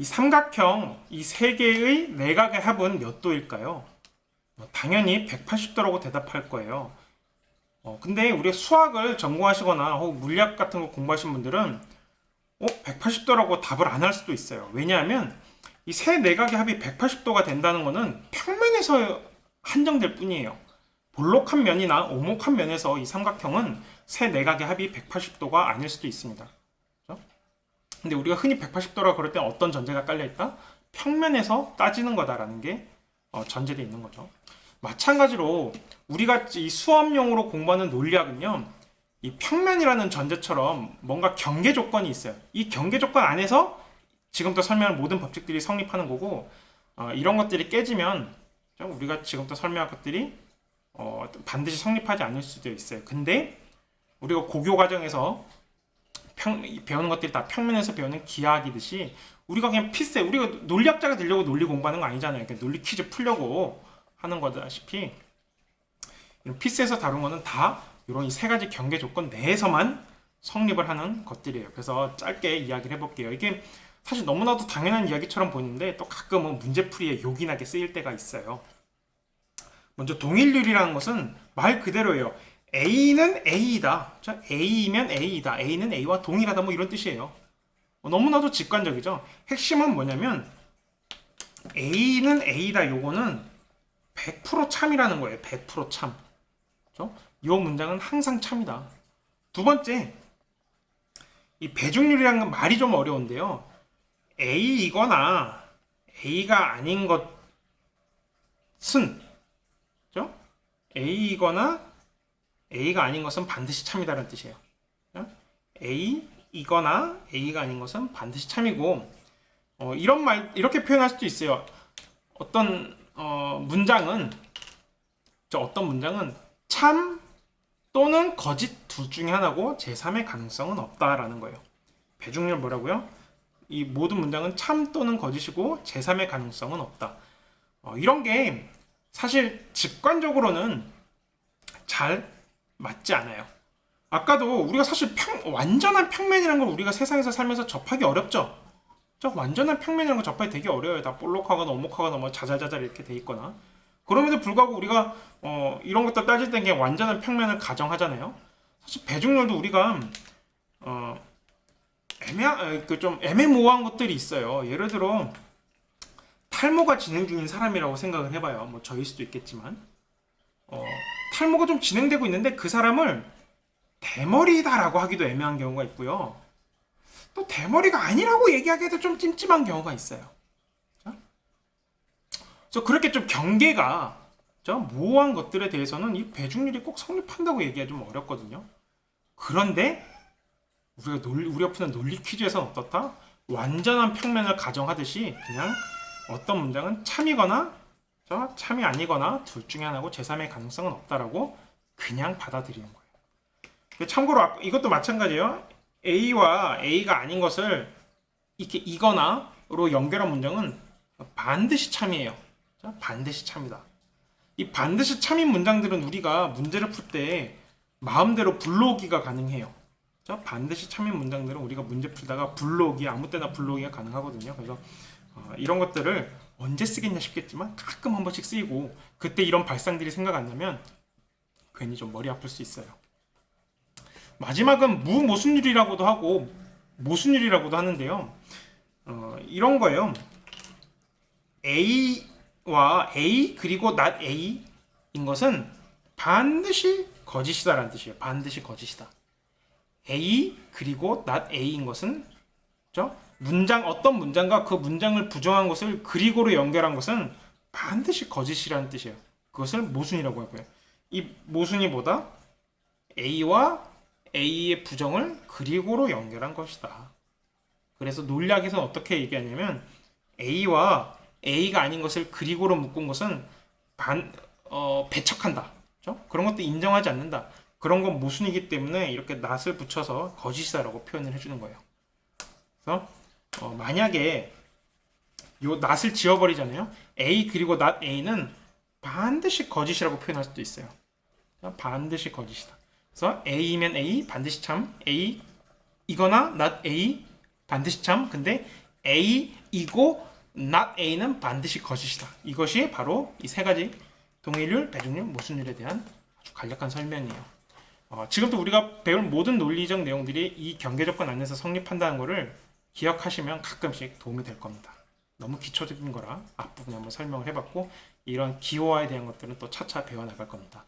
이 삼각형 이 세 개의 내각의 합은 몇 도일까요? 뭐 당연히 180도라고 대답할 거예요. 어, 근데 우리 수학을 전공하시거나 혹은 물리학 같은 거 공부하신 분들은 어, 180도라고 답을 안 할 수도 있어요. 왜냐하면 이 세 내각의 합이 180도가 된다는 것은 평면에서 한정될 뿐이에요. 볼록한 면이나 오목한 면에서 이 삼각형은 세 내각의 합이 180도가 아닐 수도 있습니다. 근데 우리가 흔히 180도라 그럴 때 어떤 전제가 깔려 있다? 평면에서 따지는 거다라는 게 어, 전제되어 있는 거죠. 마찬가지로 우리가 이 수업용으로 공부하는 논리학은요, 이 평면이라는 전제처럼 뭔가 경계 조건이 있어요. 이 경계 조건 안에서 지금부터 설명할 모든 법칙들이 성립하는 거고, 어, 이런 것들이 깨지면 좀 우리가 지금부터 설명할 것들이 어, 반드시 성립하지 않을 수도 있어요. 근데 우리가 고교 과정에서 평, 이 배우는 것들이 다 평면에서 배우는 기하학이듯이 우리가 그냥 필세, 우리가 논리학자가 되려고 논리 공부하는 거 아니잖아요. 그러니까 논리 퀴즈 풀려고 하는 거다시피 이런 피스에서 다룬 거는 다 이런 이 세 가지 경계 조건 내에서만 성립을 하는 것들이에요. 그래서 짧게 이야기를 해볼게요. 이게 사실 너무나도 당연한 이야기처럼 보이는데 또 가끔은 문제풀이에 요긴하게 쓰일 때가 있어요. 먼저 동일률이라는 것은 말 그대로예요. A는 A이다. 자, A이면 A이다. A는 A와 동일하다. 뭐 이런 뜻이에요. 어, 너무나도 직관적이죠. 핵심은 뭐냐면 A는 A다. 요거는 100% 참이라는 거예요. 100% 참. 그죠? 이 문장은 항상 참이다. 두 번째, 이 배중률이라는 건 말이 좀 어려운데요. A이거나 A가 아닌 것은, 그죠? A이거나 A가 아닌 것은 반드시 참이다라는 뜻이에요. A이거나 A가 아닌 것은 반드시 참이고, 어, 이런 말, 이렇게 표현할 수도 있어요. 어떤 어, 문장은 저 어떤 문장은 참 또는 거짓 둘 중에 하나고 제3의 가능성은 없다라는 거예요. 배중률 뭐라고요? 이 모든 문장은 참 또는 거짓이고 제3의 가능성은 없다. 어, 이런 게 사실 직관적으로는 잘 맞지 않아요. 아까도 우리가 사실 평, 완전한 평면이라는 걸 우리가 세상에서 살면서 접하기 어렵죠. 저 완전한 평면이라는 거 접하기 되게 어려워요. 다 볼록하거나 오목하거나 뭐 자잘자잘 이렇게 돼 있거나. 그럼에도 불구하고 우리가 어, 이런 것들 따질 때 그냥 완전한 평면을 가정하잖아요. 사실 배중률도 우리가 어, 애매한 그좀 애매모호한 것들이 있어요. 예를 들어 탈모가 진행 중인 사람이라고 생각을 해봐요. 뭐 저일 수도 있겠지만 어, 탈모가 좀 진행되고 있는데 그 사람을 대머리다라고 하기도 애매한 경우가 있고요. 또 대머리가 아니라고 얘기하기에도 좀 찜찜한 경우가 있어요. 그래서 그렇게 좀 경계가 저 모호한 것들에 대해서는 이 배중률이 꼭 성립한다고 얘기하기 좀 어렵거든요. 그런데 우리가 논리, 우리가 푸는 논리 퀴즈에서는 어떻다? 완전한 평면을 가정하듯이 그냥 어떤 문장은 참이거나 저 참이 아니거나 둘 중에 하나고 제3의 가능성은 없다라고 그냥 받아들이는 거예요. 참고로 이것도 마찬가지예요. A와 A가 아닌 것을 이렇게 이거나로 연결한 문장은 반드시 참이에요. 자, 반드시 참이다. 이 반드시 참인 문장들은 우리가 문제를 풀 때 마음대로 불러오기가 가능해요. 자, 반드시 참인 문장들은 우리가 문제 풀다가 불러오기 아무 때나 불러오기가 가능하거든요. 그래서 어, 이런 것들을 언제 쓰겠냐 싶겠지만 가끔 한 번씩 쓰이고 그때 이런 발상들이 생각 안 나면 괜히 좀 머리 아플 수 있어요. 마지막은 무모순율이라고도 하고 모순율이라고도 하는데요. 어, 이런 거예요. A와 A 그리고 not A인 것은 반드시 거짓이다라는 뜻이에요. 반드시 거짓이다. A 그리고 not A인 것은 그죠? 문장 어떤 문장과 그 문장을 부정한 것을 그리고로 연결한 것은 반드시 거짓이라는 뜻이에요. 그것을 모순이라고 하고요. 이 모순이 뭐다? A와 A의 부정을 그리고로 연결한 것이다. 그래서 논리학에서는 어떻게 얘기하냐면 A와 A가 아닌 것을 그리고로 묶은 것은 반, 어, 배척한다. 그렇죠? 그런 것도 인정하지 않는다. 그런 건 모순이기 때문에 이렇게 낫을 붙여서 거짓이다라고 표현을 해주는 거예요. 그래서 어, 만약에 요 낫을 지워버리잖아요. A 그리고 낫 A는 반드시 거짓이라고 표현할 수도 있어요. 반드시 거짓이다. 그래서 A면 A 반드시 참 A 이거나 not A 반드시 참 근데 A이고 not A는 반드시 거짓이다. 이것이 바로 이 세 가지 동일률, 배중률, 모순율에 대한 아주 간략한 설명이에요. 어, 지금도 우리가 배울 모든 논리적 내용들이 이 경계 조건 안에서 성립한다는 것을 기억하시면 가끔씩 도움이 될 겁니다. 너무 기초적인 거라 앞부분에 한번 설명을 해봤고 이런 기호화에 대한 것들은 또 차차 배워나갈 겁니다.